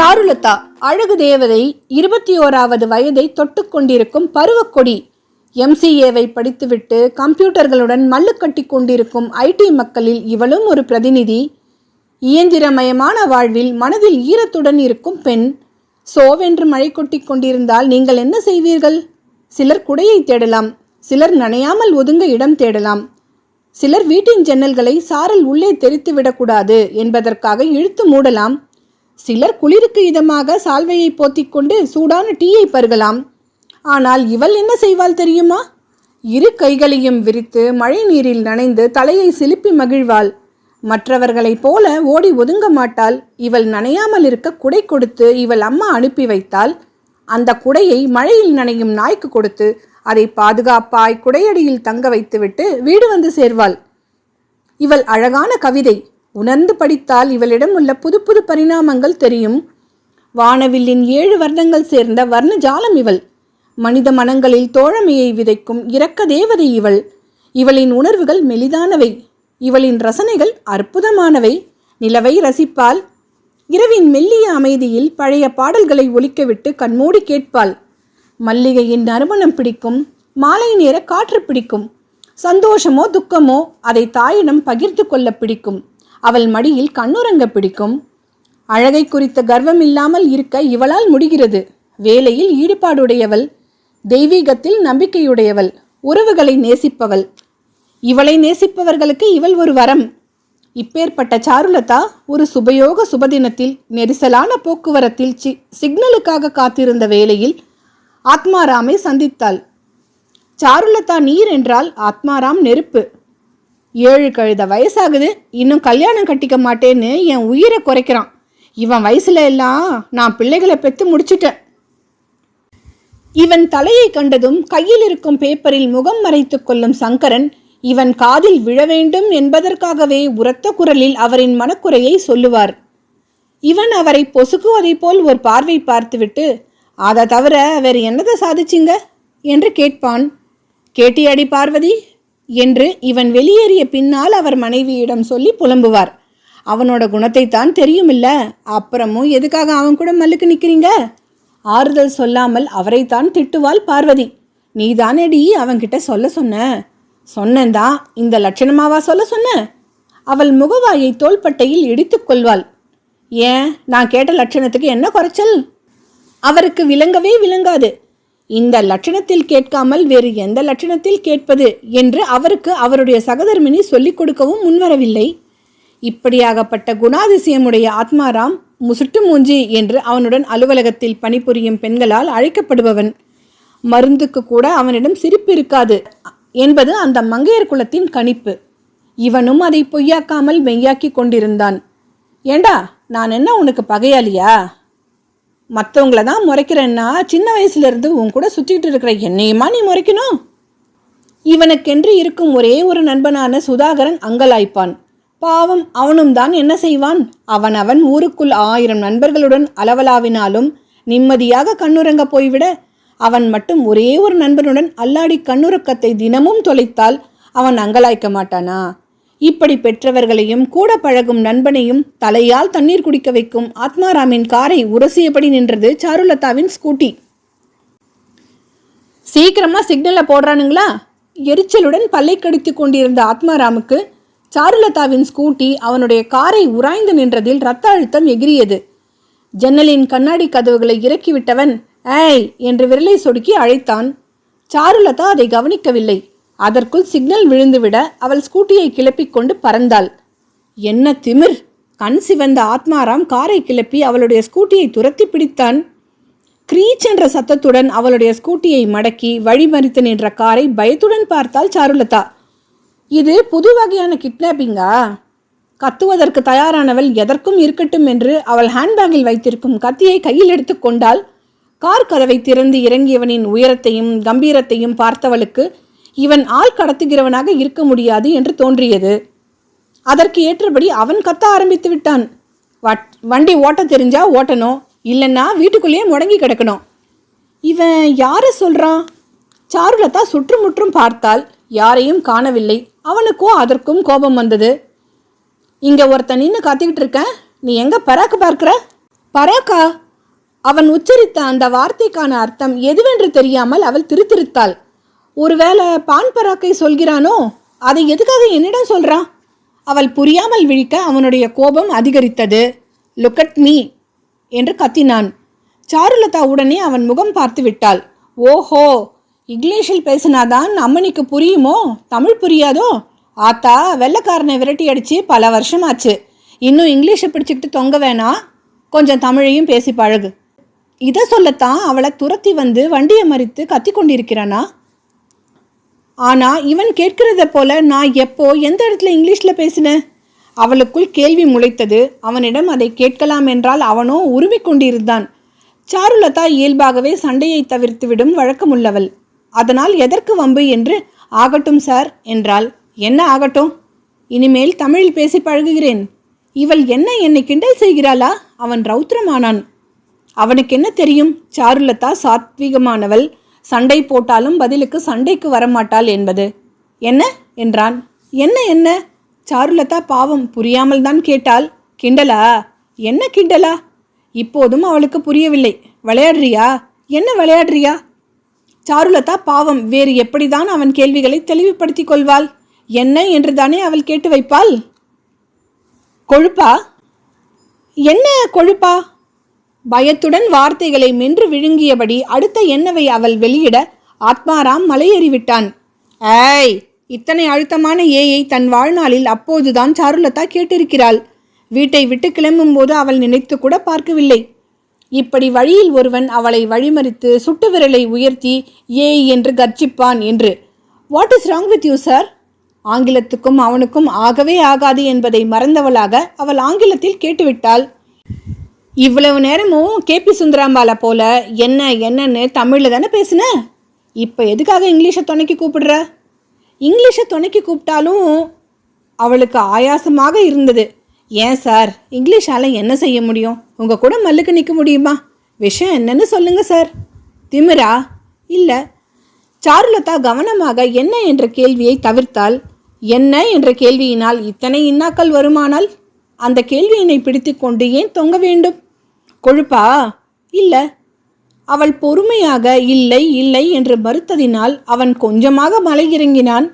சாருலதா அழகு தேவதை இருபத்தி ஓராவது வயதை தொட்டுக்கொண்டிருக்கும் பருவக்கொடி எம்சிஏவை படித்துவிட்டு கம்ப்யூட்டர்களுடன் மல்லு கட்டி கொண்டிருக்கும் ஐடி மக்களில் இவளும் ஒரு பிரதிநிதி. இயந்திரமயமான வாழ்வில் மனதில் ஈரத்துடன் இருக்கும் பெண். சோவென்று மழை கொட்டி கொண்டிருந்தால் நீங்கள் என்ன செய்வீர்கள்? சிலர் குடையை தேடலாம் சிலர் நனையாமல் ஒதுங்க இடம் தேடலாம். சிலர் வீட்டின் ஜன்னல்களை சாரல் உள்ளே தெரித்து விடக்கூடாது என்பதற்காக இழுத்து மூடலாம். சிலர் குளிருக்கு இதமாக சால்வையை போத்திக்கொண்டு சூடான டீயை பருகலாம். ஆனால் இவள் என்ன செய்வாள் தெரியுமா? இரு கைகளையும் விரித்து மழை நீரில் நனைந்து தலையை சிலுப்பி மகிழ்வாள். மற்றவர்களைப் போல ஓடி ஒதுங்க மாட்டாள். இவள் நனையாமல் இருக்க குடை கொடுத்து இவள் அம்மா அனுப்பி வைத்தால் அந்த குடையை மழையில் நனையும் நாய்க்கு கொடுத்து அதை பாதுகாப்பாய் குடையடியில் தங்க வைத்துவிட்டு வீடு வந்து சேர்வாள். இவள் அழகான கவிதை. உணர்ந்து படித்தால் இவளிடம் உள்ள புது புது பரிணாமங்கள் தெரியும். வானவில்லின் ஏழு வர்ணங்கள் சேர்ந்த வர்ண ஜாலம் இவள். மனித மனங்களில் தோழமையை விதைக்கும் இரக்க தேவதை இவள். இவளின் உணர்வுகள் மெலிதானவை. இவளின் ரசனைகள் அற்புதமானவை. நிலவை ரசிப்பாள். இரவின் மெல்லிய அமைதியில் பழைய பாடல்களை ஒலிக்கவிட்டு கண்மூடி கேட்பாள். மல்லிகையின் நறுமணம் பிடிக்கும். மாலை நேர காற்று பிடிக்கும். சந்தோஷமோ துக்கமோ அதை தாயிடம் பகிர்ந்து கொள்ள பிடிக்கும். அவள் மடியில் கண்ணுறங்க பிடிக்கும். அழகை குறித்த கர்வம் இல்லாமல் இருக்க இவளால் முடிகிறது. வேலையில் ஈடுபாடுடையவள் தெய்வீகத்தில் நம்பிக்கையுடையவள் உறவுகளை நேசிப்பவள். இவளை நேசிப்பவர்களுக்கு இவள் ஒரு வரம். இப்பேற்பட்ட சாருலதா ஒரு சுபயோக சுபதினத்தில் நெரிசலான போக்குவரத்தில் சி சிக்னலுக்காக காத்திருந்த வேளையில் ஆத்மாராமை சந்தித்தாள். சாருலதா நீர் என்றால் ஆத்மாராம் நெருப்பு. ஏழு கழுத வயசாகுது இன்னும் கல்யாணம் கட்டிக்க மாட்டேன்னு என் உயிரை குறைக்கிறான். இவன் வயசுல எல்லாம் நான் பிள்ளைகளை பெற்று முடிச்சிட்டேன். இவன் தலையை கண்டதும் கையில் இருக்கும் பேப்பரில் முகம் மறைத்துக் கொள்ளும் சங்கரன் இவன் காதில் விழ வேண்டும் என்பதற்காகவே உரத்த குரலில் அவரின் மனக்குறையை சொல்லுவார். இவன் அவரை பொசுக்குவதைப் போல் ஒரு பார்வை பார்த்துவிட்டு அதை தவிர வேறு என்னதை சாதிச்சிங்க? என்று கேட்பான். கேட்டியடி பார்வதி என்று இவன் வெளியேறிய பின்னால் அவர் மனைவியிடம் சொல்லி புலம்புவார். அவனோட குணத்தை தான் தெரியுமில்ல. அப்புறமும் எதுக்காக அவன் கூட மல்லுக்கு நிற்கிறீங்க ஆறுதல் சொல்லாமல் அவரைத்தான் திட்டுவாள் பார்வதி. நீ தானேடி அவன்கிட்ட சொல்ல சொன்ன? சொன்னந்தான் இந்த லட்சணமாவா சொல்ல சொன்ன? அவள் முகவாயை தோள்பட்டையில் இடித்துக் கொள்வாள். ஏன் நான் கேட்ட லட்சணத்துக்கு என்ன குறைச்சல்? அவருக்கு விளங்கவே விளங்காது. இந்த லட்சணத்தில் கேட்காமல் வேறு எந்த லட்சணத்தில் கேட்பது என்று அவருக்கு அவருடைய சகதர்மினி சொல்லிக் கொடுக்கவும் முன்வரவில்லை. இப்படியாகப்பட்ட குணாதிசயமுடைய ஆத்மாராம் முசுட்டு மூஞ்சி என்று அவனுடன் அலுவலகத்தில் பணிபுரியும் பெண்களால் அழைக்கப்படுபவன். மருந்துக்கு கூட அவனிடம் சிரிப்பு இருக்காது என்பது அந்த மங்கையர் குலத்தின் கணிப்பு. இவனும் அதை பொய்யாக்காமல் மெய்யாக்கி கொண்டிருந்தான். ஏண்டா நான் என்ன உனக்கு பகையாளியா? மற்றவங்கள தான் முறைக்கிறேன்னா சின்ன வயசுலேருந்து உன் கூட சுற்றிக்கிட்டு இருக்கிற என்னையுமா நீ முறைக்கணும்? இவனுக்கென்று இருக்கும் ஒரே ஒரு நண்பனான சுதாகரன் அங்கலாய்ப்பான். பாவம் அவனும் தான் என்ன செய்வான்? அவன் அவன் ஊருக்குள் ஆயிரம் நண்பர்களுடன் அளவலாவினாலும் நிம்மதியாக கண்ணுறங்க போய்விட. அவன் மட்டும் ஒரே ஒரு நண்பனுடன் அல்லாடி கண்ணுறக்கத்தை தினமும் தொலைத்தால் அவன் அங்கலாய்க்க மாட்டானா? இப்படி பெற்றவர்களையும் கூட பழகும் நண்பனையும் தலையால் தண்ணீர் குடிக்க வைக்கும் ஆத்மாராமின் காரை உரசியபடி நின்றது சாருலதாவின் ஸ்கூட்டி. சீக்கிரமா சிக்னலை போடுறானுங்களா? எரிச்சலுடன் பல்லை கடித்து கொண்டிருந்த ஆத்மாராமுக்கு சாருலதாவின் ஸ்கூட்டி அவனுடைய காரை உராய்ந்து நின்றதில் ரத்த அழுத்தம் எகிரியது. ஜன்னலின் கண்ணாடி கதவுகளை இறக்கிவிட்டவன் ஏய்! என்று விரலை சொடுக்கி அழைத்தான். சாருலதா அதை கவனிக்கவில்லை. அதற்குள் சிக்னல் விழுந்துவிட அவள் ஸ்கூட்டியை கிளப்பிக் கொண்டு பறந்தாள். என்ன திமிர்! கண் சிவந்த ஆத்மாராம் காரை கிளப்பி அவளுடைய ஸ்கூட்டியை துரத்தி பிடித்தான். கிரீச் என்ற சத்தத்துடன் அவளுடைய ஸ்கூட்டியை மடக்கி வழிமறித்து நின்ற காரை பயத்துடன் பார்த்தாள் சாருலதா. இது புது வகையான கிட்னாப்பிங்கா? கத்துவதற்கு தயாரானவள் எதற்கும் இருக்கட்டும் என்று அவள் ஹேண்ட்பேக்கில் வைத்திருக்கும் கத்தியை கையில் எடுத்துக்கொண்டால் கார் கதவை திறந்து இறங்கியவனின் உயரத்தையும் கம்பீரத்தையும் பார்த்தவளுக்கு இவன் ஆள் கடத்துகிறவனாக இருக்க முடியாது என்று தோன்றியது. அதற்கு ஏற்றபடி அவன் கத்த ஆரம்பித்து விட்டான். வட்- வண்டி ஓட்ட தெரிஞ்சா ஓட்டணும் இல்லைன்னா வீட்டுக்குள்ளேயே முடங்கி கிடக்கணும். இவன் யாரை சொல்றான்? சாருலதா சுற்றுமுற்றும் பார்த்தால் யாரையும் காணவில்லை. அவனுக்கோ அதற்கும் கோபம் வந்தது. இங்க ஒருத்தன் நின்று காத்துக்கிட்டு இருக்கேன் நீ எங்க பராக்கு பார்க்கிற? பராக்கா? அவன் உச்சரித்த அந்த வார்த்தைக்கான அர்த்தம் எதுவென்று தெரியாமல் அவள் திருத்திருத்தாள் ஒருவேளை பான் பராக்கை சொல்கிறானோ? அதை எதுக்காக என்னிடம் சொல்கிறான் அவள் புரியாமல் விழிக்க அவனுடைய கோபம் அதிகரித்தது. லுக் அட் மீ என்று கத்தினான். சாருலதா உடனே அவன் முகம் பார்த்து விட்டாள். ஓஹோ இங்கிலீஷில் பேசினாதான் அம்மனிக்கு புரியுமோ? தமிழ் புரியாதோ? ஆத்தா வெள்ளைக்காரனை விரட்டி அடித்து பல வருஷமாச்சு. இன்னும் இங்கிலீஷை பிடிச்சிக்கிட்டு தொங்க வேணாம் கொஞ்சம் தமிழையும் பேசி பழகு. இதை சொல்லத்தான் அவளை துரத்தி வந்து வண்டியை மறித்து கத்தி கொண்டிருக்கிறானா? ஆனால் இவன் கேட்கிறத போல நான் எப்போ எந்த இடத்துல இங்கிலீஷில் பேசினேன்? அவளுக்குள் கேள்வி முளைத்தது. அவனிடம் அதை கேட்கலாம் என்றால் அவனோ உருவி கொண்டிருந்தான். சாருலதா இயல்பாகவே சண்டையை தவிர்த்துவிடும் வழக்கமுள்ளவள். அதனால் எதற்கு வம்பு என்று ஆகட்டும் சார் என்றால் என்ன ஆகட்டும்? இனிமேல் தமிழில் பேசி பழகுகிறேன். இவள் என்ன என்னை கிண்டல் செய்கிறாளா? அவன் ரௌத்ரமானான். அவனுக்கு என்ன தெரியும்? சாருலதா சாத்வீகமானவள். சண்டை போட்டாலும் பதிலுக்கு சண்டைக்கு வரமாட்டாள் என்பது. என்ன? என்றான். என்ன என்ன? சாருலதா பாவம் புரியாமல் தான் கேட்டாள். கிண்டலா? என்ன கிண்டலா? இப்போதும் அவளுக்கு புரியவில்லை. விளையாடுறியா? என்ன விளையாடுறியா? சாருலதா பாவம் வேறு எப்படிதான் அவன் கேள்விகளை தெளிவுபடுத்திக் கொள்வாள்? என்ன என்று தானே அவள் கேட்டு வைப்பாள்? கொழுப்பா? என்ன கொழுப்பா? பயத்துடன் வார்த்தைகளை மென்று விழுங்கியபடி அடுத்த எண்ணவை அவள் வெளியிட ஆத்மாராம் மலையேறிவிட்டான். ஏய் இத்தனை அழுத்தமான ஏயை தன் வாழ்நாளில் அப்போதுதான் சாருலதா கேட்டிருக்கிறாள். வீட்டை விட்டு கிளம்பும்போது அவள் நினைத்து கூட பார்க்கவில்லை. இப்படி வழியில் ஒருவன் அவளை வழிமறித்து சுட்டு விரலை உயர்த்தி ஏய் என்று கர்ஜிப்பான் என்று. What is wrong with you sir ஆங்கிலத்துக்கும் அவனுக்கும் ஆகவே ஆகாது என்பதை மறந்தவளாக அவள் ஆங்கிலத்தில் கேட்டுவிட்டாள். இவ்வளவு நேரமும் கேபி சுந்தராம்பால போல என்ன என்னன்னு தமிழில் தானே பேசுன? இப்போ எதுக்காக இங்கிலீஷை துணைக்கி கூப்பிடுற? இங்கிலீஷை துணைக்கி கூப்பிட்டாலும் அவளுக்கு ஆயாசமாக இருந்தது. ஏன் சார்? இங்கிலீஷால் என்ன செய்ய முடியும்? உங்கள் கூட மல்லுக்கு நிற்க முடியுமா? விஷயம் என்னன்னு சொல்லுங்கள் சார். திமிரா? இல்லை. சாருலதா கவனமாக என்ன என்ற கேள்வியை தவிர்த்தால் என்ன என்ற கேள்வியினால் இத்தனை இன்னாக்கள் வருமானால்? அந்த கேள்வியினை பிடித்து கொண்டு ஏன் தொங்க வேண்டும்? கொழுப்பா? இல்லை. அவள் பொறுமையாக இல்லை இல்லை என்று மறுத்ததினால் அவன் கொஞ்சமாக மலை இறங்கினான்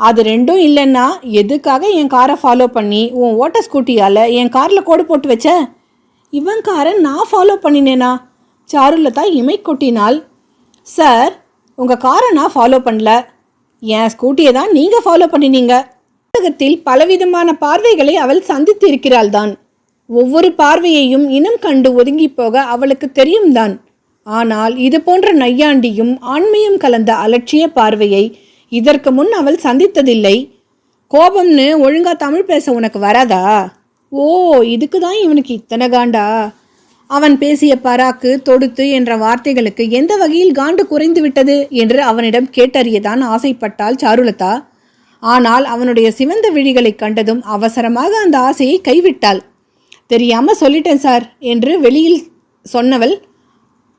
அது ரெண்டும் இல்லைன்னா எதுக்காக என் காரை ஃபாலோ பண்ணி உன் ஓட்ட ஸ்கூட்டியால் என் காரில் கோடு போட்டு வச்ச? இவன் காரை நான் ஃபாலோ பண்ணினேனா சாருலதா இமை கொட்டினாள். சார் உங்கள் காரை நான் ஃபாலோ பண்ணல. என் ஸ்கூட்டியை தான் நீங்கள் ஃபாலோ பண்ணினீங்க. புத்தகத்தில் பலவிதமான பார்வைகளை அவள் சந்தித்து இருக்கிறாள் தான் ஒவ்வொரு பார்வையையும் இனம் கண்டு ஒதுங்கி போக அவளுக்கு தெரியும் தான் ஆனால் இது போன்ற நையாண்டியும் ஆண்மையும் கலந்த அலட்சிய பார்வையை இதற்கு முன் அவள் சந்தித்ததில்லை. கோபம்னு ஒழுங்கா தமிழ் பேச உனக்கு வராதா? ஓ இதுக்கு தான் இவனுக்கு இத்தனை காண்டா? அவன் பேசிய பராக்கு தொடுத்து என்ற வார்த்தைகளுக்கு எந்த வகையில் காண்டு குறைந்து விட்டது என்று அவனிடம் கேட்டறியதான் ஆசைப்பட்டாள் சாருலதா. ஆனால் அவனுடைய சிவந்த விழிகளைக் கண்டதும் அவசரமாக அந்த ஆசையை கைவிட்டாள். தெரியாமல் சொல்லிட்டேன் சார் என்று வெளியில் சொன்னவள்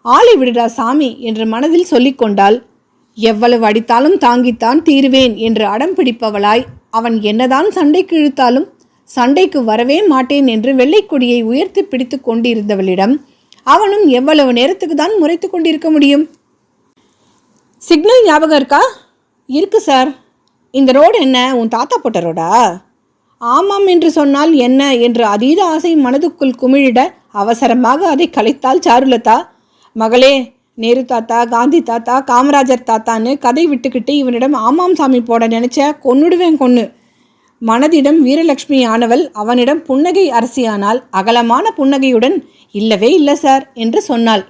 ஆளை விடுடா சாமி என்று மனதில் சொல்லிக்கொண்டால் எவ்வளவு அடித்தாலும் தாங்கித்தான் தீருவேன் என்று அடம் பிடிப்பவளாய் அவன் என்னதான் சண்டைக்கு இழுத்தாலும் சண்டைக்கு வரவே மாட்டேன் என்று வெள்ளைக்கொடியை உயர்த்தி பிடித்து கொண்டிருந்தவளிடம் அவனும் எவ்வளவு நேரத்துக்கு தான் முறைத்து கொண்டிருக்க முடியும்? சிக்னல் ஞாபகம் இருக்கா? இருக்கு சார். இந்த ரோடு என்ன? உன் தாத்தா போட்ட ரோடா? ஆமாம் என்று சொன்னால் என்ன என்று அதீத ஆசை மனதுக்குள் குமிழிட அவசரமாக அதை கலைத்தாள் சாருலதா. மகளே நேரு தாத்தா காந்தி தாத்தா காமராஜர் தாத்தான்னு கதை விட்டுக்கிட்டு இவனிடம் ஆமாம் சாமி போட நினைச்ச கொன்னுடுவேன் கொன்னு. மனதிடம் வீரலட்சுமி ஆனவள் அவனிடம் புன்னகை அரசியானால் அகலமான புன்னகையுடன் இல்லவே இல்லை சார் என்று சொன்னாள்.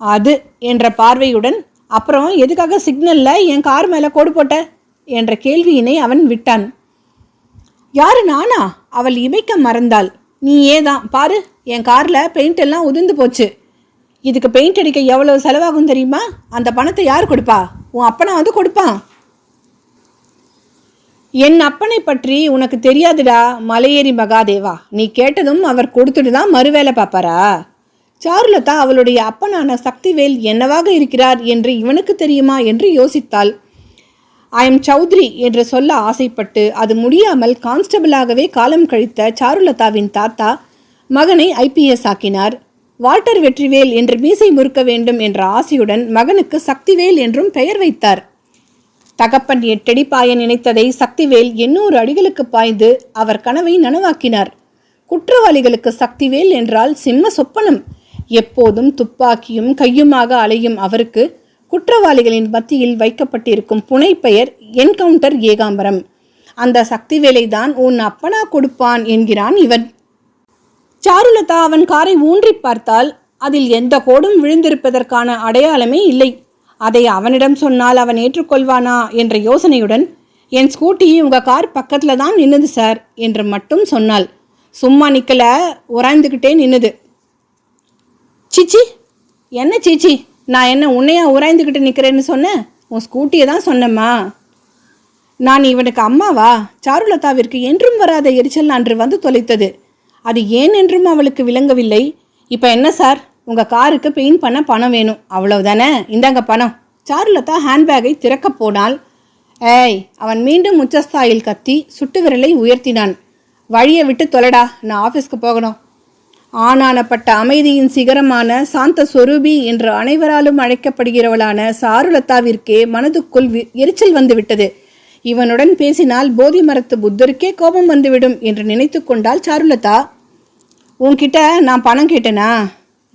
அது என்ற பார்வையுடன் அப்புறம் எதுக்காக சிக்னலில் என் கார் மேலே கோடு போட்ட? என்ற கேள்வியினை அவன் விட்டான். யாரு நானா? அவள் இமைக்க மறந்தாள். நீ ஏதான் பாரு என் கார்ல பெயிண்ட் எல்லாம் உதிர்ந்து போச்சு. இதுக்கு பெயிண்ட் அடிக்க எவ்வளவு செலவாகும் தெரியுமா? அந்த பணத்தை யார் கொடுப்பா? உன் அப்பனா வந்து கொடுப்பான். என் அப்பனை பற்றி உனக்கு தெரியாதுடா மலையேறி மகாதேவா. நீ கேட்டதும் அவர் கொடுத்துட்டு தான் மறுவேலை பார்ப்பாரா? சாருலதா அவளுடைய அப்பனான சக்திவேல் என்னவாக இருக்கிறார் என்று இவனுக்கு தெரியுமா என்று யோசித்தாள். ஐ எம் சௌத்ரி என்று சொல்ல ஆசைப்பட்டு அது முடியாமல் கான்ஸ்டபிளாகவே காலம் கழித்த சாருலதாவின் தாத்தா மகனை ஐபிஎஸ் ஆக்கினார். வால்டர் வெற்றிவேல் என்று மீசை முறுக்க வேண்டும் என்ற ஆசையுடன் மகனுக்கு சக்திவேல் என்றும் பெயர் வைத்தார். தகப்பன் எட்டடி பாய நினைத்ததை சக்திவேல் எண்ணூறு அடிகளுக்கு பாய்ந்து அவர் கனவை நனவாக்கினார். குற்றவாளிகளுக்கு சக்திவேல் என்றால் சிம்ம சொப்பனம். எப்போதும் துப்பாக்கியும் கையுமாக அலையும் அவருக்கு குற்றவாளிகளின் மத்தியில் வைக்கப்பட்டிருக்கும் புனை பெயர் என்கவுண்டர் ஏகாம்பரம். அந்த சக்தி வேலைதான் உன் அப்பனா கொடுப்பான் என்கிறான் இவன். சாருலதா அவன் காரை ஊன்றி பார்த்தால் அதில் எந்த கோடும் விழுந்திருப்பதற்கான அடையாளமே இல்லை. அதை அவனிடம் சொன்னால் அவன் ஏற்றுக்கொள்வானா என்ற யோசனையுடன் என் ஸ்கூட்டி உங்கள் கார் பக்கத்தில் தான் நின்னுது சார் என்று மட்டும் சொன்னாள். சும்மா நிற்கல உராய்ந்துக்கிட்டே நின்னுது. சிச்சி என்ன சீச்சி? நான் என்ன உன்னையா உராய்ந்துக்கிட்டு நிற்கிறேன்னு சொன்னேன் உன் ஸ்கூட்டியை தான் சொன்னேம்மா. நான் இவனுக்கு அம்மாவா? சாருலதாவிற்கு என்றும் வராத எரிச்சல் அன்று வந்து தொலைத்தது. அது ஏன் என்றும் அவளுக்கு விளங்கவில்லை. இப்போ என்ன சார்? உங்கள் காருக்கு பெயிண்ட் பண்ண பணம் வேணும். அவ்வளவுதானே? இந்தாங்க பணம். சாருலதா ஹேண்ட்பேக்கை திறக்கப் போனால் ஏய் அவன் மீண்டும் உச்சஸ்தாயில் கத்தி சுட்டு விரலை உயர்த்தினான். வழியை விட்டு தொலைடா. நான் ஆஃபீஸ்க்கு போகணும். ஆனானப்பட்ட அமைதியின் சிகரமான சாந்த சொரூபி என்று அனைவராலும் அழைக்கப்படுகிறவளான சாருலதாவிற்கே மனதுக்குள் வி- எரிச்சல் வந்துவிட்டது. இவனுடன் பேசினால் போதி மரத்து புத்தருக்கே கோபம் வந்துவிடும் என்று நினைத்து கொண்டாள் சாருலதா. உன்கிட்ட நான் பணம் கேட்டேனா?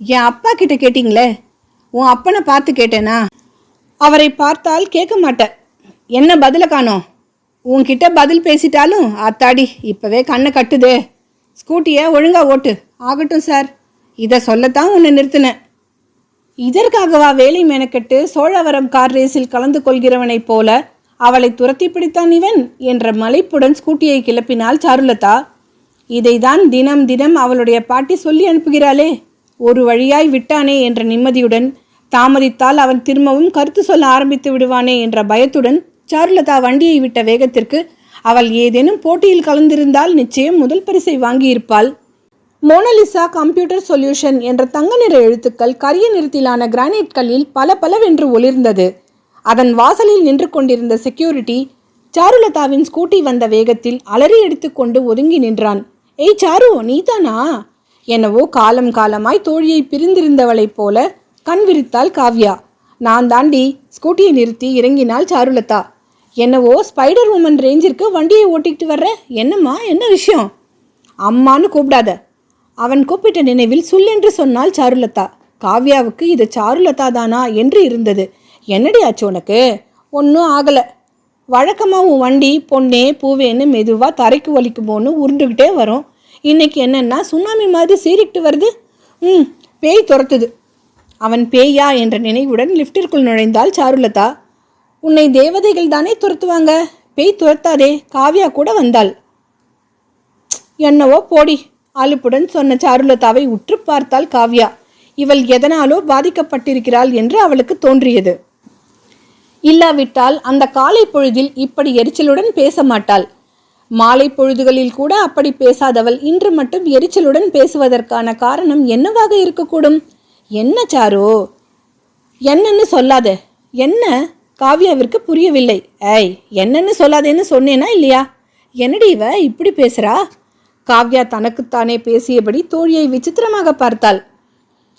என் அப்பா கிட்ட கேட்டிங்களே? உன் அப்பனை பார்த்து கேட்டேனா? அவரை பார்த்தால் கேட்க மாட்டேன். என்ன பதில காணோம்? உன்கிட்ட பதில் பேசிட்டாலும் அத்தாடி இப்போவே கண்ணை கட்டுதே. ஸ்கூட்டியை ஒழுங்காக ஓட்டு. ஆகட்டும் சார். இதை சொல்லத்தான் உன்னை நிறுத்தினேன். இதற்காகவா வேலை மெனக்கெட்டு சோழவரம் கார் ரேஸில் கலந்து கொள்கிறவனைப் போல அவளை துரத்தி பிடித்தான் இவன் என்ற மலைப்புடன் ஸ்கூட்டியை கிளப்பினாள் சாருலதா? இதைதான் தினம் தினம் அவளுடைய பாட்டி சொல்லி அனுப்புகிறாளே. ஒரு வழியாய் விட்டானே என்ற நிம்மதியுடன் தாமதித்தால் அவன் திரும்பவும் கருத்து சொல்ல ஆரம்பித்து விடுவானே என்ற பயத்துடன் சாருலதா வண்டியை விட்ட வேகத்திற்கு அவள் ஏதேனும் போட்டியில் கலந்திருந்தால் நிச்சயம் முதல் பரிசை வாங்கியிருப்பாள். மோனலிசா கம்ப்யூட்டர் சொல்யூஷன் என்ற தங்க நிற எழுத்துக்கள் கரிய நிறத்திலான கிரானைட் கல்லில் பல பலவென்று ஒளிர்ந்தது. அதன் வாசலில் நின்று கொண்டிருந்த செக்யூரிட்டி சாருலதாவின் ஸ்கூட்டி வந்த வேகத்தில் அலறி எடுத்துக்கொண்டு ஒதுங்கி நின்றான். ஏய் சாரு நீதானா? என்னவோ காலம் காலமாய் தோழியை பிரிந்திருந்தவளைப் போல கண் விரித்தாள் காவ்யா. நான் தாண்டி ஸ்கூட்டியை நிறுத்தி இறங்கினாள் சாருலதா. என்னவோ ஸ்பைடர் உமன் ரேஞ்சிற்கு வண்டியை ஓட்டிக்கிட்டு வர்ற? என்னம்மா என்ன விஷயம்? அம்மான்னு கூப்பிடாத. அவன் கூப்பிட்ட நினைவில் சுல்லென்று சொன்னால் சாருலதா. காவ்யாவுக்கு இது சாருலதா தானா என்று இருந்தது. என்னடி ஆச்சு உனக்கு? ஒன்றும் ஆகலை. வழக்கமாக உன் வண்டி பொண்ணே பூவேன்னு மெதுவாக தரைக்கு வலிக்குமோன்னு உருண்டுக்கிட்டே வரும். இன்னைக்கு என்னென்னா சுனாமி மாதிரி சீறிக்கிட்டு வருது. ம் பேய் துரத்துது. அவன் பேயா என்ற நினைவுடன் லிஃப்டிற்குள் நுழைந்தால் சாருலதா. உன்னை தேவதைகள் தானே துரத்துவாங்க? பேய் துரத்தாதே. காவ்யா கூட வந்தாள். என்னவோ போடி. அலுப்புடன் சொன்ன சாருலதாவை உற்று பார்த்தாள் காவ்யா. இவள் எதனாலோ பாதிக்கப்பட்டிருக்கிறாள் என்று அவளுக்கு தோன்றியது. இல்லாவிட்டால் அந்த காலை பொழுதில் இப்படி எரிச்சலுடன் பேச மாட்டாள். மாலை பொழுதுகளில் கூட அப்படி பேசாதவள் இன்று மட்டும் எரிச்சலுடன் பேசுவதற்கான காரணம் என்னவாக இருக்கக்கூடும்? என்ன சாரு? என்னன்னு சொல்லாத. என்ன? காவ்யாவிற்கு புரியவில்லை. ஏய் என்னன்னு சொல்லாதேன்னு சொன்னேனா இல்லையா? என்னடி இவ? இப்படி பேசுறா? காவ்யா தனக்குத்தானே பேசியபடி தோழியை விசித்திரமாக பார்த்தாள்.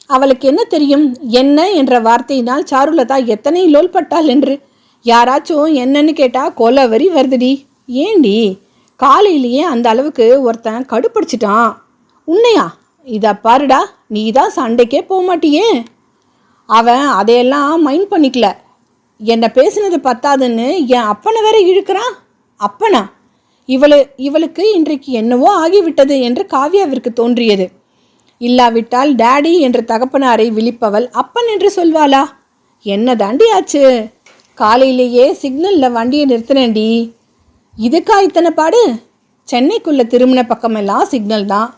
அவளுக்கு என்ன தெரியும்? என்ன? என்ற வார்த்தையினால் சாருலதா எத்தனை லோல்பட்டாள் என்று. யாராச்சும் என்னன்னு கேட்டா கொலவரி வருதுடி. ஏண்டி காலையிலேயே அந்த அளவுக்கு ஒருத்தன் கடுப்பிடிச்சிட்டான். உன்னையா? இதை பாருடா நீ தான் சண்டைக்கே போக மாட்டியே அவன் அதையெல்லாம் மைண்ட் பண்ணிக்கல. என்னை பேசுனது பத்தாதுன்னு என் அப்பனை வேற இழுக்கிறான். அப்பனா? இவளு இவளுக்கு இன்றைக்கு என்னவோ ஆகிவிட்டது என்று காவ்யாவிற்கு தோன்றியது. இல்லாவிட்டால் டேடி என்ற தகப்பனாரை விழிப்பவள் அப்பன் என்று சொல்வாளா? என்ன தாண்டி ஆச்சு காலையிலேயே சிக்னலில் வண்டியை நிறுத்தினேன்டி. இதுக்கா இத்தனை பாடு? சென்னைக்குள்ள திருமண பக்கமெல்லாம் சிக்னல் தான்.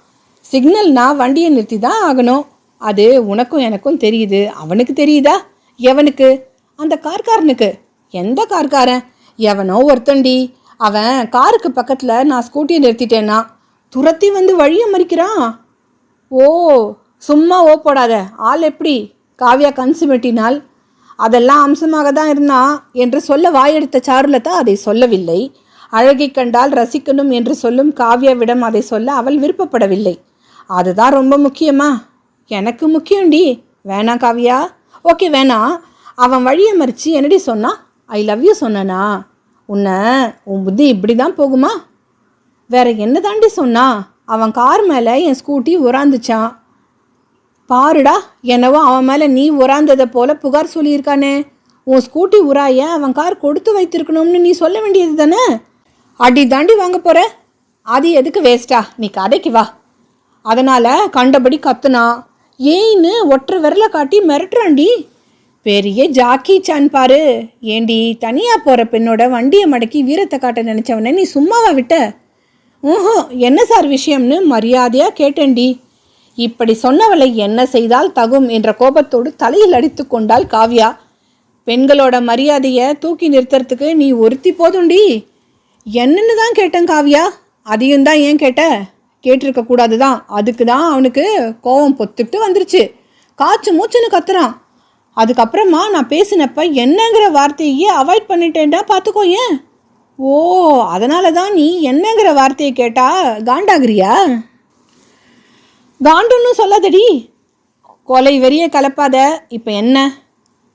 சிக்னல்னா வண்டியை நிறுத்தி தான் ஆகணும். அது உனக்கும் எனக்கும் தெரியுது. அவனுக்கு தெரியுதா? எவனுக்கு? அந்த கார்காரனுக்கு. எந்த கார்காரன்? எவனோ ஒருத்தன்டி. அவன் காருக்கு பக்கத்தில் நான் ஸ்கூட்டியை நிறுத்திட்டேன்னா துரத்தி வந்து வழியை மறிக்கிறான் ஓ சும்மா ஓ போடாத. ஆள் எப்படி? காவ்யா கன்சுமெட்டினால் அதெல்லாம் அம்சமாக தான் இருந்தான் என்று சொல்ல வாயெடுத்த சாருலதா அதை சொல்லவில்லை. அழகை கண்டால் ரசிக்கணும் என்று சொல்லும் காவ்யாவிடம் அதை சொல்ல அவள் விருப்பப்படவில்லை. அதுதான் ரொம்ப முக்கியமா? எனக்கு முக்கியம்டி. வேணாம் காவியா? ஓகே வேணாம் அவன் வழியை மறித்து என்னடி சொன்னா? ஐ லவ் யூ சொன்னனா? உன்னை உன் புத்தி இப்படி தான் போகுமா? வேற என்ன தாண்டி சொன்னா அவன் கார் மேலே என் ஸ்கூட்டி உராந்துச்சான். பாருடா என்னவோ அவன் மேலே நீ உராந்ததை போல புகார் சொல்லியிருக்கானே. உன் ஸ்கூட்டி உராய அவன் கார் கொடுத்து வைத்திருக்கணும்னு நீ சொல்ல வேண்டியது தானே? அடி தாண்டி வாங்க போற. அது எதுக்கு வேஸ்டா நீ கதைக்கு வா. அதனால் கண்டபடி கத்துனா ஏன்னு ஒற்றை விரலை காட்டி மிரட்டுறான்டி. பெரிய ஜாக்கி சான் பாரு. ஏண்டி தனியாக போகிற பெண்ணோட வண்டியை மடக்கி வீரத்தை காட்ட நினச்சவனே நீ சும்மாவா விட்ட? ஊஹோ என்ன சார் விஷயம்னு மரியாதையாக கேட்டேன்டி. இப்படி சொன்னவளை என்ன செய்தால் தகும் என்ற கோபத்தோடு தலையில் அடித்து கொண்டாள் காவ்யா. பெண்களோட மரியாதையை தூக்கி நிறுத்துறதுக்கு நீ ஒருத்தி போதும்டி. என்னன்னு தான் கேட்டேன் காவ்யா. அதையும் தான் ஏன் கேட்ட? கேட்டிருக்க கூடாது தான் அதுக்கு தான் அவனுக்கு கோவம் பொத்துட்டு வந்துருச்சு. காய்ச்சு மூச்சுன்னு கத்துறான். அதுக்கப்புறமா நான் பேசினப்ப என்னங்கிற வார்த்தையே அவாய்ட் பண்ணிட்டேன்டா பார்த்துக்கோ ஏன் ஓ அதனால தான் நீ என்னங்கிற வார்த்தையை கேட்டா காண்டாகிறியா? காண்டுன்னு சொல்லாதடி. கொலை வெறிய கலப்பாத இப்போ என்ன?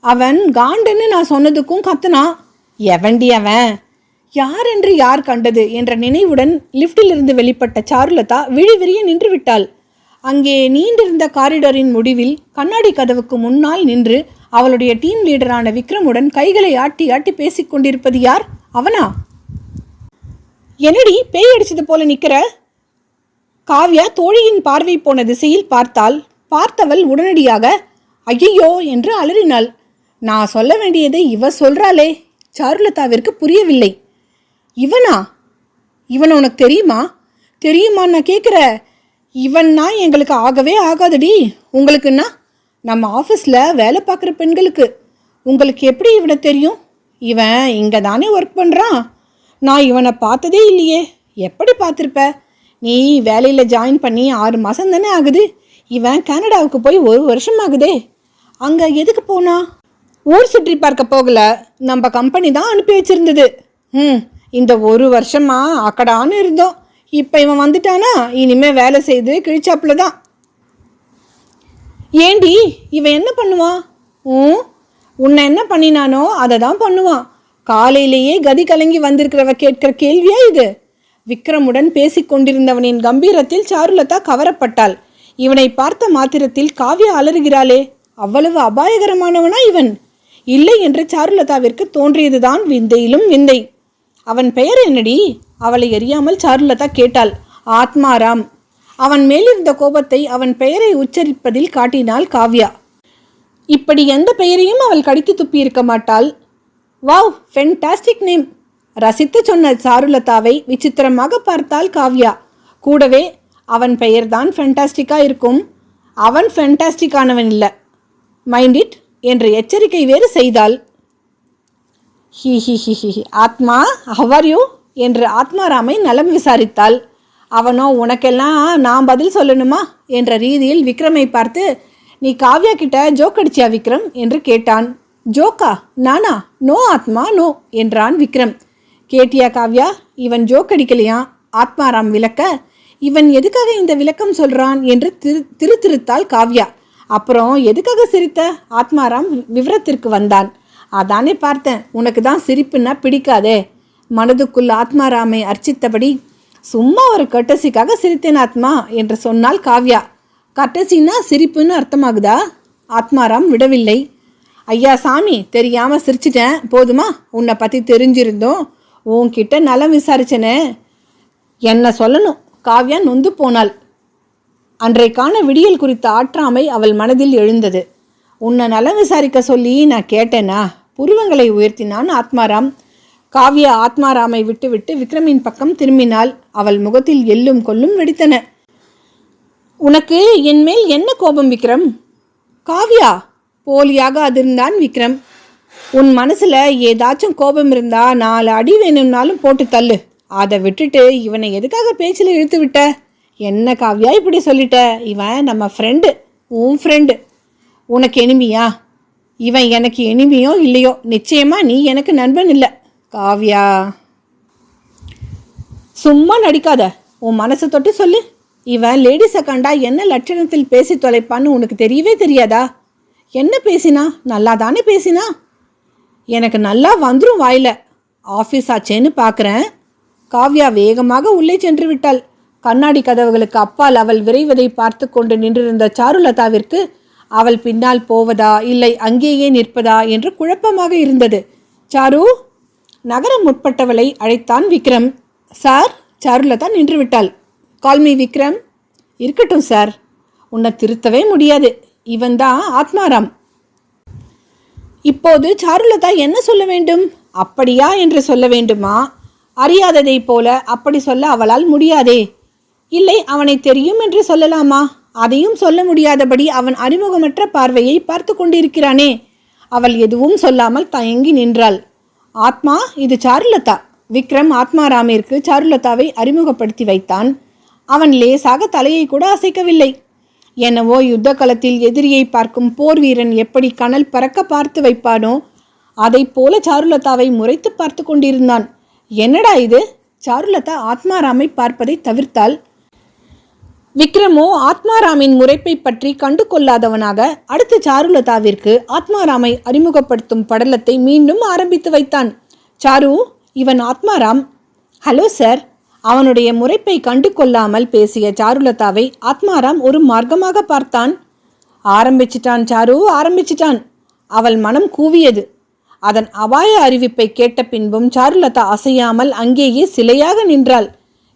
அவன் காண்டுன்னு நான் சொன்னதுக்கும் கத்துனான். எவன்டி அவன்? யார் என்று யார் கண்டது? என்ற நினைவுடன் லிஃப்டிலிருந்து வெளிப்பட்ட சாருலதா விழி விரிய நின்று விட்டாள் அங்கே நீண்டிருந்த காரிடரின் முடிவில் கண்ணாடி கதவுக்கு முன்னால் நின்று அவளுடைய டீம் லீடரான விக்ரமுடன் கைகளை ஆட்டி ஆட்டி பேசிக் கொண்டிருப்பது யார்? அவனா? என்னடி பேய் அடிச்சது போல நிற்கிற காவ்யா தோழியின் பார்வை போன திசையில் பார்த்தால் பார்த்தவள் உடனடியாக ஐயையோ என்று அலறினாள். நான் சொல்ல வேண்டியதை இவ சொல்றாளே. சாருலதாவிற்கு புரியவில்லை. இவனா? இவன் உனக்கு தெரியுமா? தெரியுமா நான் கேட்குற இவன்னா எங்களுக்கு ஆகவே ஆகாதடி. உங்களுக்குன்னா நம்ம ஆஃபீஸில் வேலை பார்க்குற பெண்களுக்கு. உங்களுக்கு எப்படி இவனை தெரியும்? இவன் இங்கே தானே ஒர்க் பண்ணுறான் நான் இவனை பார்த்ததே இல்லையே. எப்படி பார்த்துருப்ப? நீ வேலையில் ஜாயின் பண்ணி ஆறு மாதம் தானே ஆகுது. இவன் கனடாவுக்கு போய் ஒரு வருஷம் ஆகுதே அங்கே எதுக்கு போனா? ஊர் சுற்றி பார்க்க போகல. நம்ம கம்பெனி தான் அனுப்பி வச்சிருந்தது. ம் இந்த ஒரு வருஷமாக அக்கடான்னு இருந்தோம். இப்போ இவன் வந்துட்டானா? இனிமேல் வேலை செய்து கிழிச்சாப்புல தான். ஏண்டி இவன் என்ன பண்ணுவான் ம் உன்னை என்ன பண்ணினானோ அதை தான் பண்ணுவான். காலையிலேயே கதி கலங்கி வந்திருக்கிறவ கேட்கிற கேள்வியா இது? விக்ரமுடன் பேசிக் கொண்டிருந்தவனின் கம்பீரத்தில் சாருலதா கவரப்பட்டாள். இவனை பார்த்த மாத்திரத்தில் காவியா அலறுகிறாளே அவ்வளவு அபாயகரமானவனா இவன்? இல்லை என்று சாருலதாவிற்கு தோன்றியதுதான் விந்தையிலும் விந்தை. அவன் பெயர் என்னடி? அவளை எறியாமல் சாருலதா கேட்டாள் ஆத்மாராம். அவன் மேலிருந்த கோபத்தை அவன் பெயரை உச்சரிப்பதில் காட்டினாள் காவ்யா. இப்படி எந்த பெயரையும் அவள் கடித்து துப்பி இருக்க மாட்டாள். வாவ் ஃபென்டாஸ்டிக் நேம் ரசித்து சொன்ன சாருலதாவை விசித்திரமாக பார்த்தாள் காவ்யா. கூடவே அவன் பெயர்தான் ஃபென்டாஸ்டிக்காக இருக்கும். அவன் ஃபென்டாஸ்டிக்கானவன் இல்லை. மைண்ட் இட் என்று எச்சரிக்கை வேறு செய்தாள். ஹி ஹி ஹி ஹி ஹி. ஆத்மா ஆர் யூ என்று ஆத்மாராமை நலம் விசாரித்தாள். அவனோ உனக்கெல்லாம் நான் பதில் சொல்லணுமா? என்ற ரீதியில் விக்ரமை பார்த்து நீ காவ்யா கிட்ட ஜோக் அடிச்சியா விக்ரம்? என்று கேட்டான். ஜோக்கா? நானா? நோ ஆத்மா நோ என்றான் விக்ரம். கேட்டியா காவ்யா? இவன் ஜோக் அடிக்கலையா? ஆத்மாராம் விளக்க இவன் எதுக்காக இந்த விளக்கம் சொல்கிறான் என்று திரு திருத்திருத்தாள் காவ்யா. அப்புறம் எதுக்காக சிரித்த? ஆத்மாராம் விவரத்திற்கு வந்தான். அதானே பார்த்தேன். உனக்கு தான் சிரிப்புன்னா பிடிக்காதே. மனதுக்குள் ஆத்மாராமை அர்ச்சித்தபடி சும்மா ஒரு கட்டசிக்காக சிரித்தேன் ஆத்மா என்று சொன்னால் காவ்யா. கட்டசின்னா சிரிப்புன்னு அர்த்தமாகுதா? ஆத்மாராம் விடவில்லை. ஐயா சாமி தெரியாமல் சிரிச்சிட்டேன். போதுமா? உன்னை பற்றி தெரிஞ்சிருந்தோம். உன்கிட்ட நலம் விசாரிச்சனே. என்ன சொல்லணும்? காவ்யா நொந்து போனாள். அன்றைக்கான விடியல் குறித்த ஆற்றாமை அவள் மனதில் எழுந்தது. உன்னை நலம் விசாரிக்க சொல்லி நான் கேட்டேனா? புருவங்களை உயர்த்தினான் ஆத்மாராம். காவ்யா ஆத்மாராமை விட்டுவிட்டு விக்ரமின் பக்கம் திரும்பினாள். அவள் முகத்தில் எள்ளும் கொல்லும் வெடித்தன. உனக்கு என்மேல் என்ன கோபம் விக்ரம்? காவ்யா போலியாக அதிர்ந்தான் விக்ரம். உன் மனசுல ஏதாச்சும் கோபம் இருந்தா நாலு அடி வேணும்னாலும் போட்டு தள்ளு. அதை விட்டுட்டு இவனை எதுக்காக பேச்சில் இழுத்து விட்ட? என்ன காவ்யா இப்படி சொல்லிட்ட? இவன் நம்ம ஃப்ரெண்டு உன் ஃப்ரெண்டு உனக்கு எனிமியா இவன் எனக்கு எனிமியோ இல்லையோ? நிச்சயமாக நீ எனக்கு நண்பன் இல்லை. காவ்யா. சும்மா நடிக்காத. உன் மனசை தொட்டு சொல்லு. இவன் லேடிஸை கண்டா என்ன லட்சணத்தில் பேசி தொலைப்பான்னு உனக்கு தெரியவே தெரியாதா? என்ன பேசினா? நல்லா தானே பேசினா? எனக்கு நல்லா வந்துடும் வாயில. ஆஃபீஸ் ஆச்சேன்னு பார்க்குறேன் காவ்யா வேகமாக உள்ளே சென்று விட்டாள். கண்ணாடி கதவுகளுக்கு அப்பால் அவள் விரைவதை பார்த்து கொண்டு நின்றிருந்த சாருலதாவிற்கு அவள் பின்னால் போவதா? இல்லை அங்கேயே நிற்பதா? என்று குழப்பமாக இருந்தது. சாரு நகரம் முற்பட்டவளை அழைத்தான் விக்ரம். சார் சாருலதா நின்று விட்டாள் கால்மி விக்ரம். இருக்கட்டும் சார். உன்னை திருத்தவே முடியாது. இவன் தான் ஆத்மாராம். இப்போது சாருலதா என்ன சொல்ல வேண்டும்? அப்படியா என்று சொல்ல வேண்டுமா? அறியாததைப் போல அப்படி சொல்ல அவளால் முடியாதே. இல்லை அவனை தெரியும் என்று சொல்லலாமா? அதையும் சொல்ல முடியாதபடி அவன் அறிமுகமற்ற பார்வையை பார்த்து கொண்டிருக்கிறானே. அவள் எதுவும் சொல்லாமல் தயங்கி நின்றாள். ஆத்மா இது சாருலதா. விக்ரம் ஆத்மாராமிற்கு சாருலதாவை அறிமுகப்படுத்தி வைத்தான். அவன் லேசாக தலையை கூட அசைக்கவில்லை. என்னவோ யுத்த களத்தில் எதிரியை பார்க்கும் போர் வீரன் எப்படி கனல் பறக்க பார்த்து வைப்பானோ அதைப் போல சாருலதாவை முறைத்து பார்த்து கொண்டிருந்தான். என்னடா இது? சாருலதா ஆத்மாராமை பார்ப்பதை தவிர்த்தாள் விக்ரமோ ஆத்மாராமின் முறைப்பை பற்றி கண்டு கொள்ளாதவனாக அடுத்த சாருலதாவிற்கு ஆத்மாராமை அறிமுகப்படுத்தும் படலத்தை மீண்டும் ஆரம்பித்து வைத்தான். சாரு இவன் ஆத்மாராம். Hello sir. அவனுடைய முறைப்பை கண்டு கொள்ளாமல் பேசிய சாருலதாவை ஆத்மாராம் ஒரு மார்க்கமாக பார்த்தான். ஆரம்பிச்சிட்டான் சாரு ஆரம்பிச்சிட்டான். அவள் மனம் கூவியது. அதன் அபாய அறிவிப்பை கேட்ட பின்பும் சாருலதா அசையாமல் அங்கேயே சிலையாக நின்றாள்.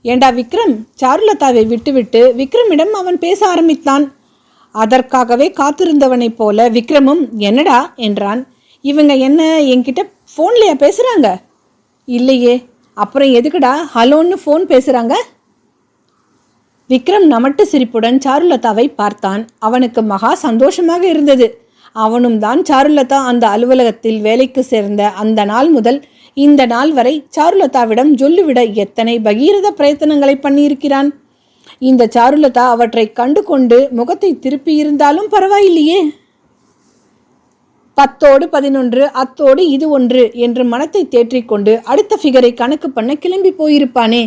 ஏண்டா விக்ரம்? சாருலதாவை விட்டுவிட்டு விக்ரமிடம் அவன் பேச ஆரம்பித்தான். அதற்காகவே காத்திருந்தவனைப் போல விக்ரமும் என்னடா? என்றான். இவங்க என்ன என்கிட்ட ஃபோன்லையா பேசுகிறாங்க இல்லையே. அப்புறம் எதுக்குடா ஹலோன்னு ஃபோன் பேசுகிறாங்க விக்ரம் நமட்டு சிரிப்புடன் சாருலதாவை பார்த்தான். அவனுக்கு மகா சந்தோஷமாக இருந்தது. அவனும் தான் சாருலதா அந்த அலுவலகத்தில் வேலைக்கு சேர்ந்த அந்த நாள் முதல் இந்த நாள் வரை சாருலதாவிடம் சொல்லிவிட எத்தனை பகீரத பிரயத்தனங்களை பண்ணியிருக்கிறான்? இந்த சாருலதா அவற்றை கண்டு கொண்டு முகத்தை திருப்பியிருந்தாலும் பரவாயில்லையே. பத்தோடு பதினொன்று அத்தோடு இது ஒன்று என்று மனத்தை தேற்றிக்கொண்டு அடுத்த ஃபிகரை கணக்கு பண்ண கிளம்பி போயிருப்பானே.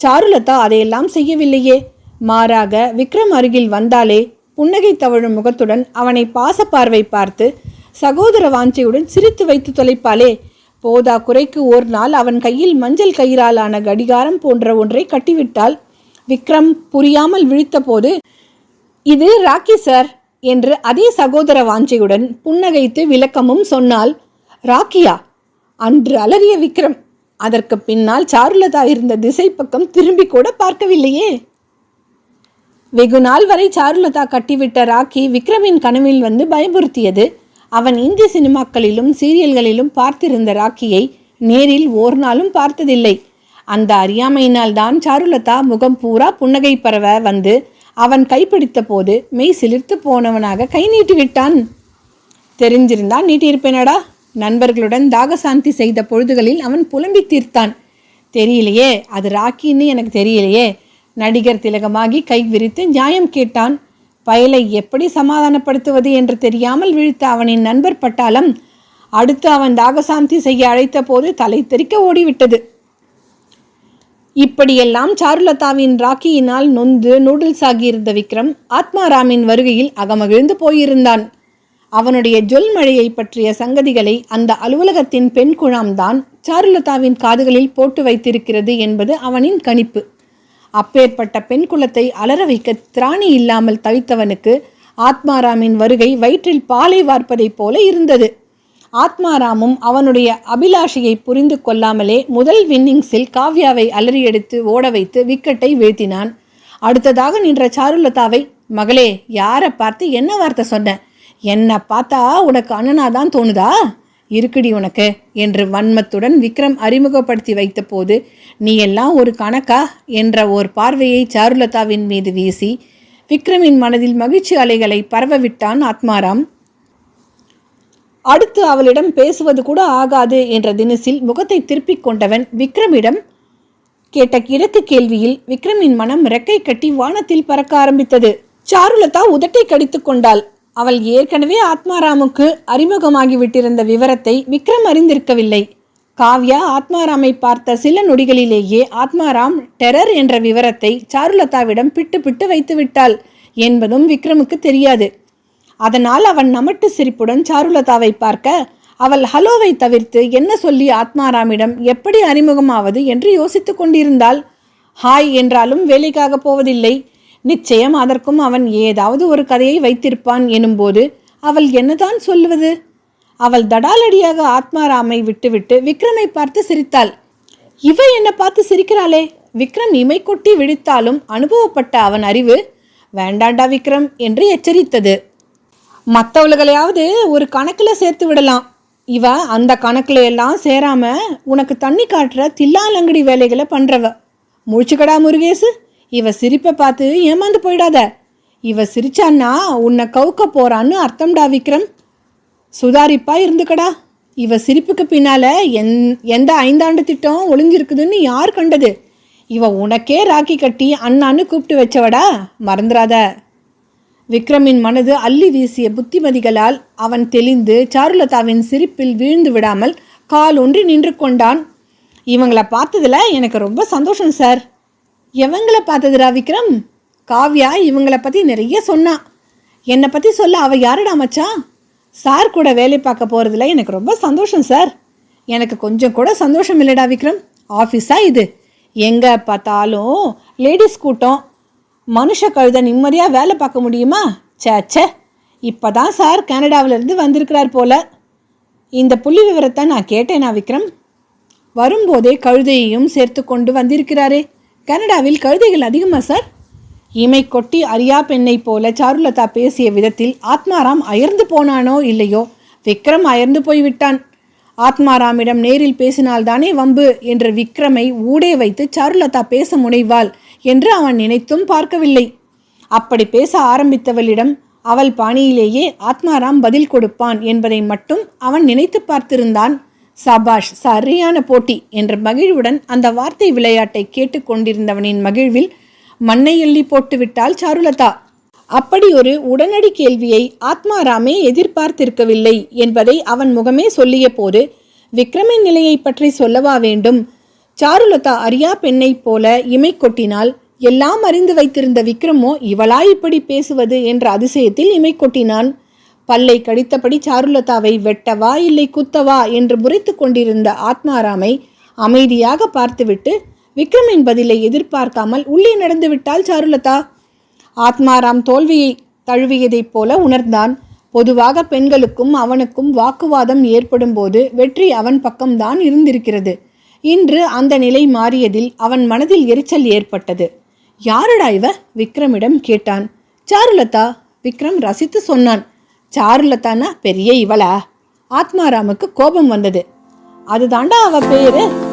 சாருலதா அதையெல்லாம் செய்யவில்லையே. மாறாக விக்ரம் அருகில் வந்தாலே புன்னகை தவழும் முகத்துடன் அவனை பாசப்பார்வை பார்த்து சகோதர வாஞ்சையுடன் சிரித்து வைத்து தொலைப்பாளே போதா குறைக்கு ஒரு நாள் அவன் கையில் மஞ்சள் கயிறாலான கடிகாரம் போன்ற ஒன்றை கட்டிவிட்டால் விக்ரம் புரியாமல் விழித்தபோது இது ராக்கி சார் என்று அதே சகோதர வாஞ்சையுடன் புன்னகைத்து விளக்கமும் சொன்னால் ராக்கியா? அன்று அலறிய விக்ரம் அதற்கு பின்னால் சாருலதா இருந்த திசை பக்கம் திரும்பி கூட பார்க்கவில்லையே. வெகு நாள் வரை சாருலதா கட்டிவிட்ட ராக்கி விக்ரமின் கனவில் வந்து பயமுறுத்தியது. அவன் இந்திய சினிமாக்களிலும் சீரியல்களிலும் பார்த்திருந்த ராக்கியை நேரில் ஓர் நாளும் பார்த்ததில்லை. அந்த அறியாமையினால் தான் சாருலதா முகம் பூரா புன்னகை பரவ வந்து அவன் கைப்பிடித்த போது மெய் சிலிர்த்து போனவனாக கை நீட்டி விட்டான் தெரிஞ்சிருந்தா நீட்டியிருப்பேனடா. நண்பர்களுடன் தாகசாந்தி செய்த பொழுதுகளில் அவன் புலம்பி தீர்த்தான். தெரியலையே அது ராக்கின்னு எனக்கு தெரியலையே. நடிகர் திலகமாகி கை விரித்து நியாயம் கேட்டான். பயலை எப்படி சமாதானப்படுத்துவது என்று தெரியாமல் விழித்த அவனின் நண்பர் பட்டாளம் அடுத்து அவன் தாகசாந்தி செய்ய அழைத்த போது தலை தெறிக்க ஓடிவிட்டது. இப்படியெல்லாம் சாருலதாவின் ராக்கியினால் நொந்து நூடுல்ஸ் ஆகியிருந்த விக்ரம் ஆத்மாராமின் வருகையில் அகமகிழ்ந்து போயிருந்தான். அவனுடைய ஜொல் மழையை பற்றிய சங்கதிகளை அந்த அலுவலகத்தின் பெண் குழாம்தான் சாருலதாவின் காதுகளில் போட்டு வைத்திருக்கிறது என்பது அவனின் கணிப்பு. அப்பேற்பட்ட பெண் குலத்தை அலற வைக்க திராணி இல்லாமல் தவித்தவனுக்கு ஆத்மாராமின் வருகை வயிற்றில் பாலை வார்ப்பதைப் போல இருந்தது. ஆத்மாராமும் அவனுடைய அபிலாஷையை புரிந்து கொள்ளாமலே முதல் வின்னிங்ஸில் காவ்யாவை அலறியெடுத்து ஓட வைத்து விக்கெட்டை வீழ்த்தினான். அடுத்ததாக நின்ற சாருலதாவை மகளே யாரை பார்த்து என்ன வார்த்தை சொன்ன? என்னை பார்த்தா உனக்கு அண்ணனாதான் தோணுதா? இருக்குடி உனக்கு? என்று வன்மத்துடன் விக்ரம் அறிமுகப்படுத்தி வைத்தபோது நீ எல்லாம் ஒரு கணக்கா? என்ற ஓர் பார்வையை சாருலதாவின் மீது வீசி விக்ரமின் மனதில் மகிழ்ச்சி அலைகளை பரவவிட்டான் ஆத்மாராம். அடுத்து அவளிடம் பேசுவது கூட ஆகாது என்ற தினசில் முகத்தை திருப்பிக் கொண்டவன் விக்ரமிடம் கேட்ட கிழக்கு கேள்வியில் விக்ரமின் மனம் ரெக்கை கட்டி வானத்தில் பறக்க ஆரம்பித்தது. சாருலதா உதட்டை கடித்து கொண்டாள். அவள் ஏற்கனவே ஆத்மாராமுக்கு அறிமுகமாகி விட்டிருந்த விவரத்தை விக்ரம் அறிந்திருக்கவில்லை. காவ்யா ஆத்மாராமை பார்த்த சில நொடிகளிலேயே ஆத்மாராம் டெரர் என்ற விவரத்தை சாருலதாவிடம் பிட்டு பிட்டு வைத்து விட்டாள் என்பதும் விக்ரமுக்கு தெரியாது. அதனால் அவன் நமட்டு சிரிப்புடன் சாருலதாவை பார்க்க அவள் ஹலோவை தவிர்த்து என்ன சொல்லி ஆத்மாராமிடம் எப்படி அறிமுகமாவது? என்று யோசித்துக் கொண்டிருந்தாள். ஹாய் என்றாலும் வேலைக்காக போவதில்லை. நிச்சயம் அதற்கும் அவன் ஏதாவது ஒரு கதையை வைத்திருப்பான் எனும்போது அவள் என்னதான் சொல்லுவது அவள் தடாலடியாக ஆத்மாராமை விட்டுவிட்டு விக்ரமை பார்த்து சிரித்தாள். இவ என்னை பார்த்து சிரிக்கிறாளே. விக்ரம் இமை கொட்டி விழித்தாலும் அனுபவப்பட்ட அவன் அறிவு வேண்டாண்டா விக்ரம் என்று எச்சரித்தது. மற்றவளுகளையாவது ஒரு கணக்கில் சேர்த்து விடலாம். இவ அந்த கணக்கில் எல்லாம் சேராம உனக்கு தண்ணி காட்டுற தில்லாலங்கடி வேலைகளை பண்ணுறவ முழிச்சுக்கடா முருகேசு. இவ சிரிப்பை பார்த்து ஏமாந்து போயிடாத. இவ சிரிச்சான்னா உன்னை கவுக்க போறான்னு அர்த்தம்டா விக்ரம். சுதாரிப்பா இருந்துக்கடா. இவ சிரிப்புக்கு பின்னால எந் எந்த ஐந்தாண்டு திட்டம் ஒளிஞ்சிருக்குதுன்னு யார் கண்டது? இவ உனக்கே ராக்கி கட்டி அண்ணான்னு கூப்பிட்டு வச்சவடா? மறந்துடாத விக்ரமின் மனது அள்ளி வீசிய புத்திமதிகளால் அவன் தெளிந்து சாருலதாவின் சிரிப்பில் வீழ்ந்து விடாமல் கால் ஒன்றி நின்று கொண்டான். இவங்கள பார்த்ததுல எனக்கு ரொம்ப சந்தோஷம் சார். எவங்களை பார்த்ததுடா விக்ரம்? காவ்யா இவங்கள பற்றி நிறைய சொன்னா. என்னை பற்றி சொல்ல அவள் யாருடா மச்சான் சார் கூட வேலை பார்க்க போகிறதுல எனக்கு ரொம்ப சந்தோஷம் சார். எனக்கு கொஞ்சம் கூட சந்தோஷம் இல்லைடா விக்ரம். ஆஃபீஸா இது? எங்கே பார்த்தாலும் லேடிஸ் கூட்டம். மனுஷ கழுத நிம்மதியாக வேலை பார்க்க முடியுமா? ச்சே ச்சே. இப்போ தான் சார் கனடாவிலேருந்து வந்திருக்கிறார் போல. இந்த புள்ளி விவரத்தை நான் கேட்டேனா விக்ரம்? வரும்போதே கழுதையையும் சேர்த்து கொண்டு வந்திருக்கிறாரே. கனடாவில் கழுதைகள் அதிகமா சார்? இமை கொட்டி அரியா பெண்ணை போல சாருலதா பேசிய விதத்தில் ஆத்மாராம் அயர்ந்து போனானோ இல்லையோ? விக்ரம் அயர்ந்து போய்விட்டான். ஆத்மாராமிடம் நேரில் பேசினால்தானே வம்பு என்ற விக்ரமை ஊடே வைத்து சாருலதா பேச முனைவாள் என்று அவன் நினைத்தும் பார்க்கவில்லை. அப்படி பேச ஆரம்பித்தவளிடம் அவள் பாணியிலேயே ஆத்மாராம் பதில் கொடுப்பான் என்பதை மட்டும் அவன் நினைத்து பார்த்திருந்தான். சபாஷ் சரியான போட்டி என்ற மகிழ்வுடன் அந்த வார்த்தை விளையாட்டை கேட்டுக்கொண்டிருந்தவனின் மகிழ்வில் மண்ணை எள்ளி போட்டுவிட்டாள் சாருலதா. அப்படி ஒரு உடனடி கேள்வியை ஆத்மாராமே எதிர்பார்த்திருக்கவில்லை என்பதை அவன் முகமே சொல்லிய போது விக்ரமின் நிலையை பற்றி சொல்லவா வேண்டும்? சாருலதா அரியா பெண்ணைப் போல இமை கொட்டினால் எல்லாம் அறிந்து வைத்திருந்த விக்ரமோ இவளா இப்படி பேசுவது? என்ற அதிசயத்தில் இமை கொட்டினான். பல்லை கடித்தபடி சாருலதாவை வெட்டவா இல்லை குத்தவா என்று முறைத்து கொண்டிருந்த ஆத்மாராமை அமைதியாக பார்த்துவிட்டு விக்ரமின் பதிலை எதிர்பார்க்காமல் உள்ளே நடந்துவிட்டால் சாருலதா? ஆத்மாராம் தோல்வியை தழுவியதைப் போல உணர்ந்தான். பொதுவாக பெண்களுக்கும் அவனுக்கும் வாக்குவாதம் ஏற்படும் போது வெற்றி அவன் பக்கம்தான் இருந்திருக்கிறது. இன்று அந்த நிலை மாறியதில் அவன் மனதில் எரிச்சல் ஏற்பட்டது. யாருடா இவ? விக்ரமிடம் கேட்டான். சாருலதா விக்ரம் ரசித்து சொன்னான். சாருலதானா? பெரிய இவளா? ஆத்மாராமுக்கு கோபம் வந்தது. அதுதாண்டா அவ பேரு?